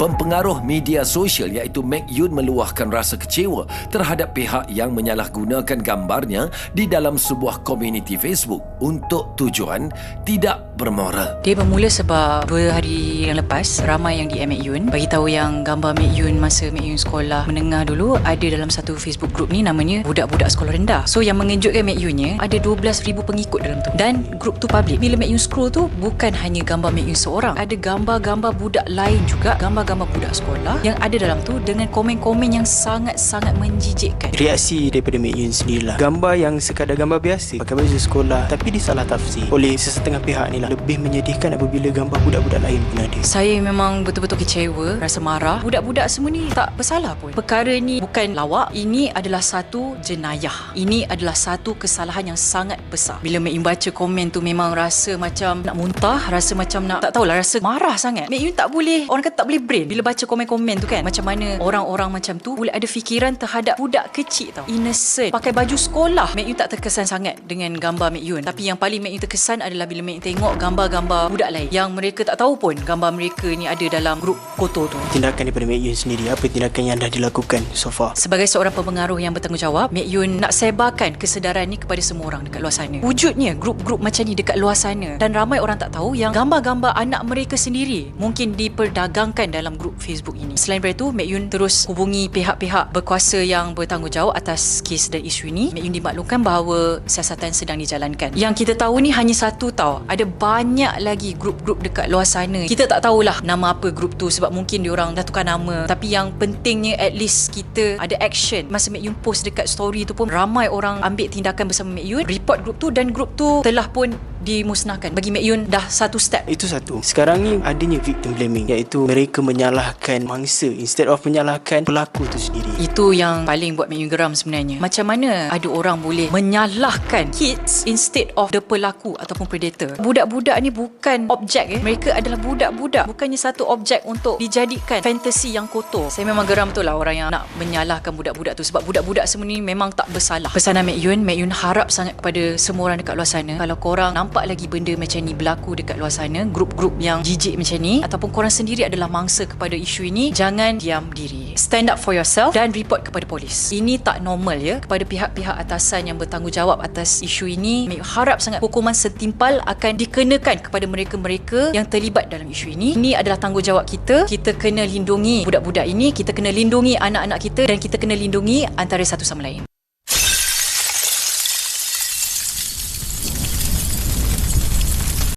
Pempengaruh media sosial iaitu Mac Yun meluahkan rasa kecewa terhadap pihak yang menyalahgunakan gambarnya di dalam sebuah komuniti Facebook untuk tujuan tidak bermoral. Dia bermula sebab dua hari yang lepas ramai yang di Mek Yun bagi tahu yang gambar Mek Yun masa Mek Yun sekolah menengah dulu ada dalam satu Facebook group ni namanya budak-budak sekolah rendah. So yang mengejutkan Mek Yunnya ada 12,000 pengikut dalam tu. Dan group tu public. Bila Mek Yun scroll tu bukan hanya gambar Mek Yun seorang. Ada gambar-gambar budak lain juga, gambar-gambar budak sekolah yang ada dalam tu dengan komen-komen yang sangat-sangat menjijikkan. Reaksi daripada Mek Yun sendirilah Gambar yang sekadar gambar biasa Pakai baju sekolah Tapi disalah tafsir Oleh sesetengah pihak ni lah Lebih menyedihkan apabila gambar budak-budak lain pun ada Saya memang betul-betul kecewa, rasa marah. Budak-budak semua ni tak bersalah pun. Perkara ni bukan lawak, ini adalah satu jenayah. Ini adalah satu kesalahan yang sangat besar. Bila Mek Yun baca komen tu memang rasa macam nak muntah, rasa macam nak tak tahulah, rasa marah sangat. Mek Yun tak boleh, orang kata tak boleh brain bila baca komen-komen tu kan. Macam mana orang-orang macam tu boleh ada fikiran terhadap budak kecil tau. Innocent. Pakai baju sekolah. Mek Yun tak terkesan sangat dengan gambar Mek Yun. Tapi yang paling Mek Yun terkesan adalah bila Mek Yun tengok gambar-gambar budak lain yang mereka tak tahu pun gambar mereka ni ada dalam grup kotor tu. Tindakan daripada Mek Yun sendiri Apa tindakan yang dah dilakukan so far Sebagai seorang pempengaruh yang bertanggungjawab, Mek Yun nak sebarkan kesedaran ni kepada semua orang dekat luar sana. Wujudnya grup-grup macam ni dekat luar sana dan ramai orang tak tahu yang gambar-gambar anak mereka sendiri mungkin diperdagangkan dalam grup Facebook ini. Selain daripada itu, Mek Yun terus hubungi pihak-pihak berkuasa yang bertanggungjawab atas kes dan isu ini. Mek Yun dimaklumkan bahawa siasatan sedang dijalankan. Yang kita tahu ni hanya satu tau. Ada banyak lagi grup-grup dekat luar sana. Kita tak tahulah nama apa grup tu sebab mungkin diorang dah tukar nama. Tapi yang pentingnya at least kita ada action. Masa Mek Yun post dekat story tu pun ramai orang ambil tindakan bersama Mek Yun, report grup tu dan grup tu telah pun dimusnahkan. Bagi Mek Yun dah satu step. Itu satu Sekarang ni adanya victim blaming Iaitu mereka menyalahkan mangsa Instead of menyalahkan pelaku tu sendiri Itu yang paling buat Mek Yun geram sebenarnya. Macam mana ada orang boleh menyalahkan kids instead of the pelaku ataupun predator. Budak-budak ni bukan objek eh. Mereka adalah budak-budak. Bukannya satu objek untuk dijadikan fantasi yang kotor. Saya memang geram betul lah orang yang nak menyalahkan budak-budak tu. Sebab budak-budak semua ni memang tak bersalah. Pesanan Mek Yun, Mek Yun harap sangat kepada semua orang dekat luar sana. Kalau korang nampak lagi benda macam ni berlaku dekat luar sana, grup-grup yang jijik macam ni, ataupun korang sendiri adalah mangsa kepada isu ini, jangan diam diri. Stand up for yourself dan report kepada polis. Ini tak normal ya. Kepada pihak-pihak atasan yang bertanggungjawab atas isu ini, harap sangat hukuman setimpal akan dikenakan kepada mereka-mereka yang terlibat dalam isu ini. Ini adalah tanggungjawab kita. Kita kena lindungi budak-budak ini, kita kena lindungi anak-anak kita dan kita kena lindungi antara satu sama lain.